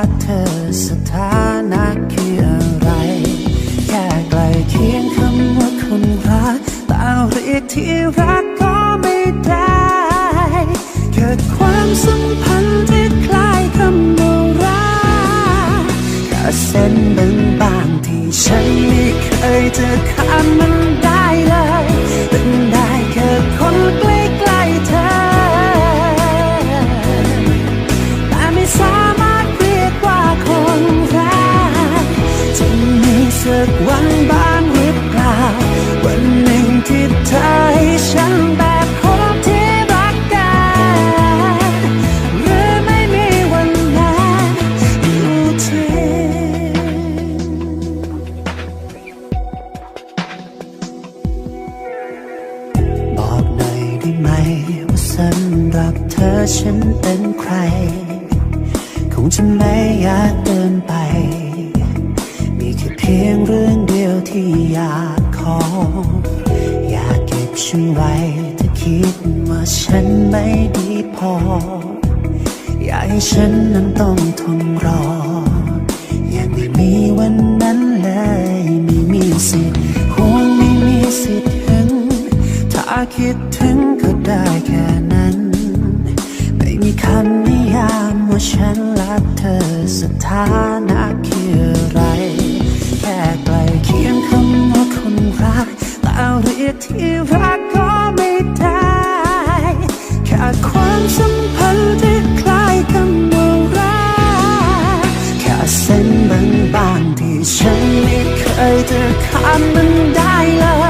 ฉันและเธอสถานะคืออะไร แค่ใกล้เคียงคำว่าคนรักแต่เรียกที่รักก็ไม่ได้ เกิดความสัมพันธ์ที่คล้ายคำว่ารักแค่เส้นบางๆที่ฉันไม่เคยจะข้ามมันได้ อยากเก็บฉันไว้ถ้าคิดว่าฉันไม่ดีพอ อยากให้ฉันนั้นต้องทนรอ ยังไม่มีวันนั้นเลยไม่มีสิทธิ์ห่วงไม่มีสิทธิ์ถึง ถ้าคิดถึงก็ได้แค่นั้น ไม่มีคำนิยามว่าฉันและเธอสถานะคืออะไร แค่ใกลเคียงคำว่าคน รักแต่เรียกที่รักก็ไม่ได้แค่ความสัมพันธ์ที่คล้ายคำว่ารักแค่เส้นบางๆที่ฉันไม่เคยจะข้ามมันได้เลย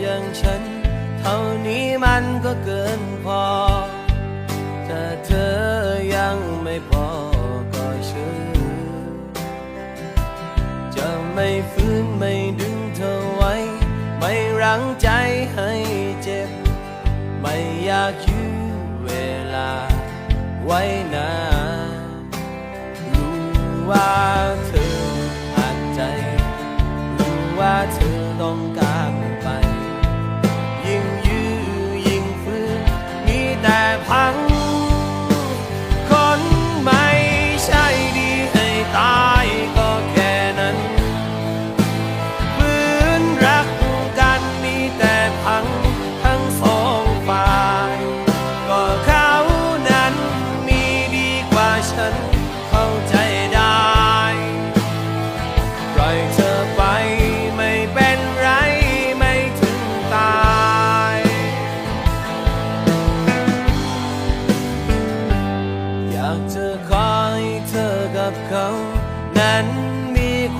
อย่างฉัน เท่านี้มันก็เกินพอ ถ้าเธอยังไม่พอก็เชื่อจะไม่ฟื้นไม่ดื้อรั้งใจให้เจ็บ ไม่อยากยื้อเวลาไว้นาน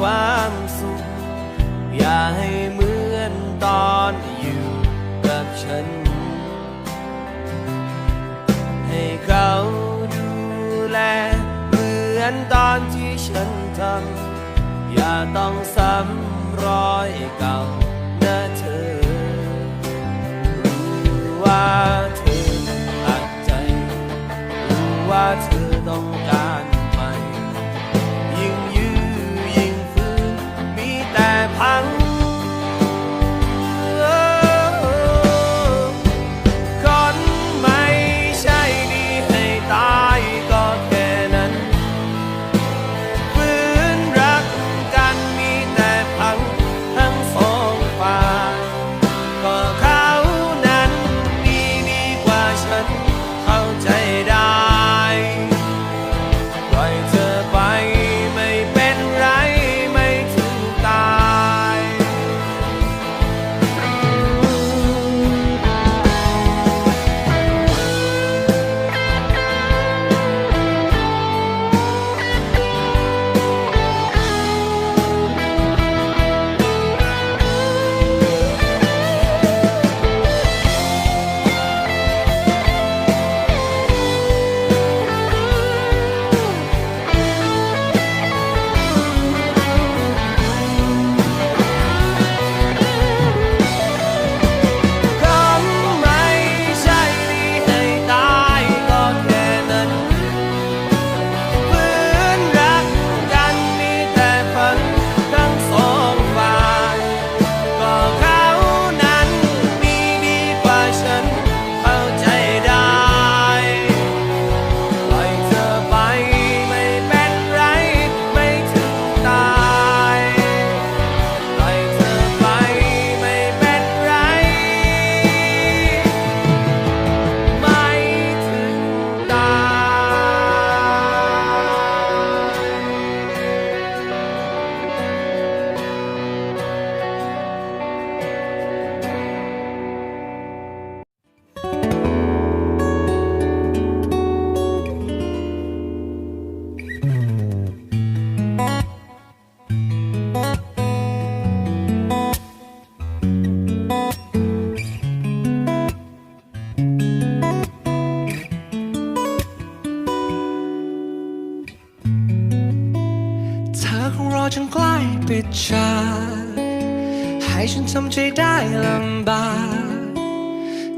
ความสุข อย่าให้เหมือนตอนอยู่กับฉัน ให้เขาดูแล เหมือนตอนที่ฉันทำอย่าต้องซ้ำรอยเก่านะเธอรู้ว่าเธอ เธอคงรอจนใกล้ปิดฉากให้ฉันทำใจได้ลำบาก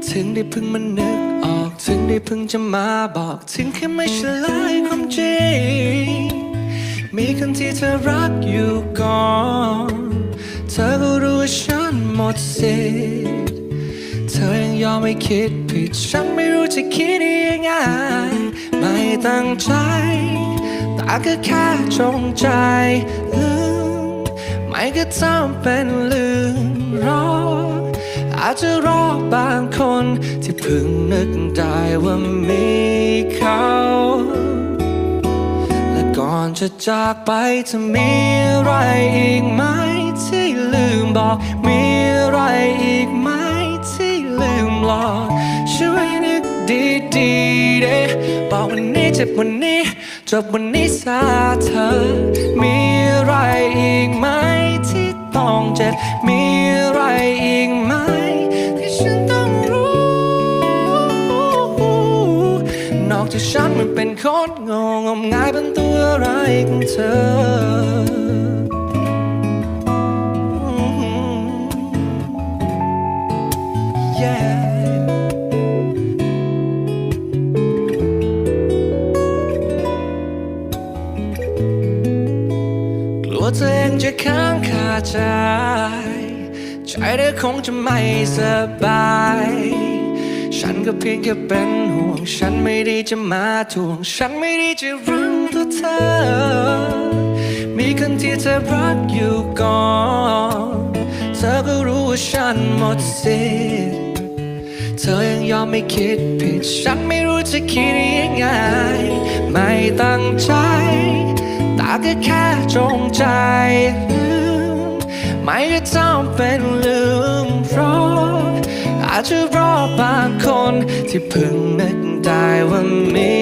ถึงได้เพิ่งมันนึกออก ถึงได้เพิ่งจะมาบอก ถึงแค่ไม่เฉลยความจริง มีคนที่เธอรักอยู่ก่อน เธอก็รู้ว่าฉันหมดสิทธิ์เธอยังยอมไม่คิดผิด ฉันไม่รู้จะคิดยังไง ไม่ตั้งใจ แต่ก็แค่จงใจลืมไม่ก็ทำเป็นลืมรอ อาจจะรอบางคนที่เพิ่งนึกได้ว่ามีเขาและก่อนจะจากไปจะมีอะไรอีกไหมที่ลืมบอก มีอะไรอีกไหมที่ลืมหลอกช่วยนึกดีๆเด้บอกวันนี้เจ็บวันนี้ จบวันนี้ซาเธอ มีอะไรอีกไหมที่ต้องเจ็บ มีอะไรอีกไหมที่ฉันต้องรู้ นอกจากฉันมันเป็นคนงงงมงายเป็นตัวอะไรของเธอ จะค้างคาใจ ใจเธอคงจะไม่สบาย ฉันก็เพียงแค่เป็นห่วง ฉันไม่ได้จะมาทวง ฉันไม่ได้จะรังตัวเธอ มีคนที่เธอรักอยู่ก่อน เธอก็รู้ว่าฉันหมดสิทธิ์เธอยังยอมไม่คิดผิด ฉันไม่รู้จะคิดยังไง ไม่ตั้งใจ แต่ก็แค่จงใจลืมไม่ได้จำเป็นลืมเพราะอาจจะรอบางคนที่เพิ่งนึกได้ว่ามี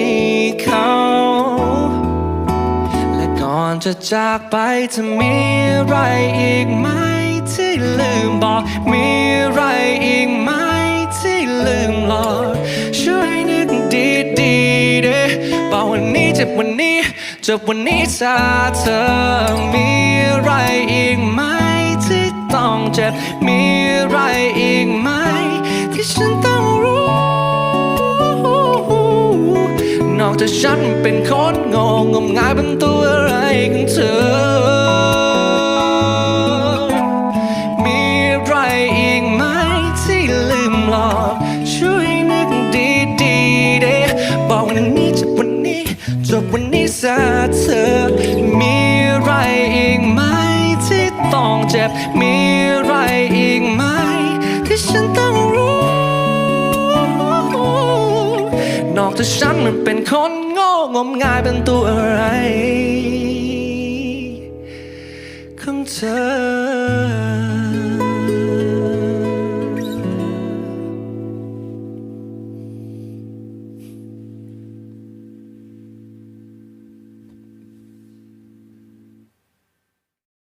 เขาและก่อนจะจากไปจะมีอะไรอีกไหมที่ลืมบอกมีอะไรอีกไหมที่ลืมหลอกช่วยนึกดีดีๆเด้บอกวันนี้เจ็บวันนี้ จบวันนี้ถ้าเธอมีอะไรอีกไหมที่ต้องเจ็บ มีอะไรอีกไหมที่ฉันต้องรู้ นอกจากฉันเป็นคนงงงมงายเป็นตัวอะไร นอกจากฉันมันเป็นคนโง่งมงายเป็นตัวอะไร ของเธอ